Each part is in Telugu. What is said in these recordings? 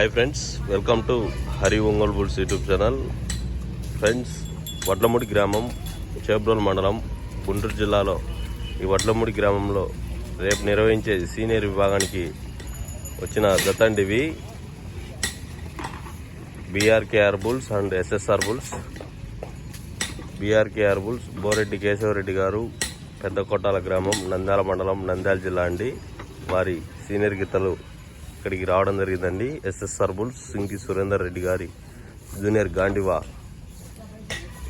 Hi friends welcome to Hari Ongole bulls YouTube channel friends Vadlamudi గ్రామం చేబ్రోల్ మండలం గుంటూరు జిల్లాలో ఈ వడ్లముడి గ్రామంలో రేపు నిర్వహించే సీనియర్ విభాగానికి వచ్చిన గతండివి BRKR bulls and SSR bulls BRKR bulls Boreddy Kesavareddy గారు పెద్ద గ్రామం నంద్యాల మండలం నంద్యాల జిల్లా అండి. వారి సీనియర్ గీతలు ఇక్కడికి రావడం జరిగిందండి. ఎస్ఎస్ఆర్ బుల్స్ సింగి సురేందర్ రెడ్డి గారి జూనియర్ గాండివా.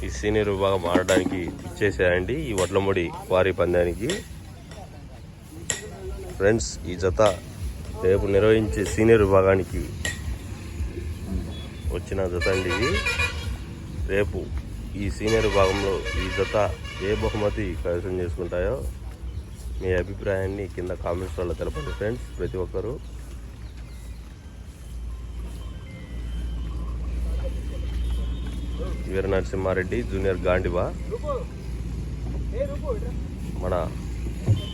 ఈ సీనియర్ విభాగం ఆడడానికి ఇచ్చేసాయండి ఈ వడ్లమొడి వారి పందానికి. ఫ్రెండ్స్ ఈ జత రేపు నిర్వహించే సీనియర్ విభాగానికి వచ్చిన జత అండి ఇది. రేపు ఈ సీనియర్ విభాగంలో ఈ జత ఏ బహుమతి కైవసం చేసుకుంటాయో మీ అభిప్రాయాన్ని కింద కామెంట్స్ వల్ల తెలపండి ఫ్రెండ్స్ ప్రతి ఒక్కరూ. వీర నరసింహారెడ్డి జూనియర్ గాండివా. మన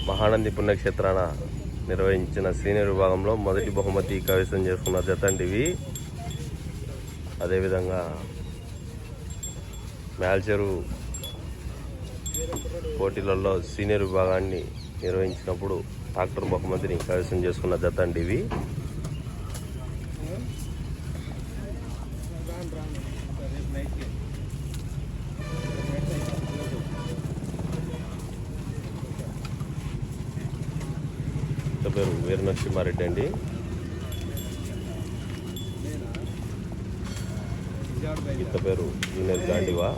మహానంది పుణ్యక్షేత్రాన నిర్వహించిన సీనియర్ విభాగంలో మొదటి బహుమతి కవిసం చేసుకున్న జతండివి అదేవిధంగా మేల్చెరు పోటీలలో సీనియర్ విభాగాన్ని నిర్వహించినప్పుడు ట్రాక్టర్ బహుమతిని కవిసం చేసుకున్న జత అండి ఇవి ఇత పేరు వీర నరసింహారెడ్డి అండి. ఇత పేరు జూనియర్ గాండివా.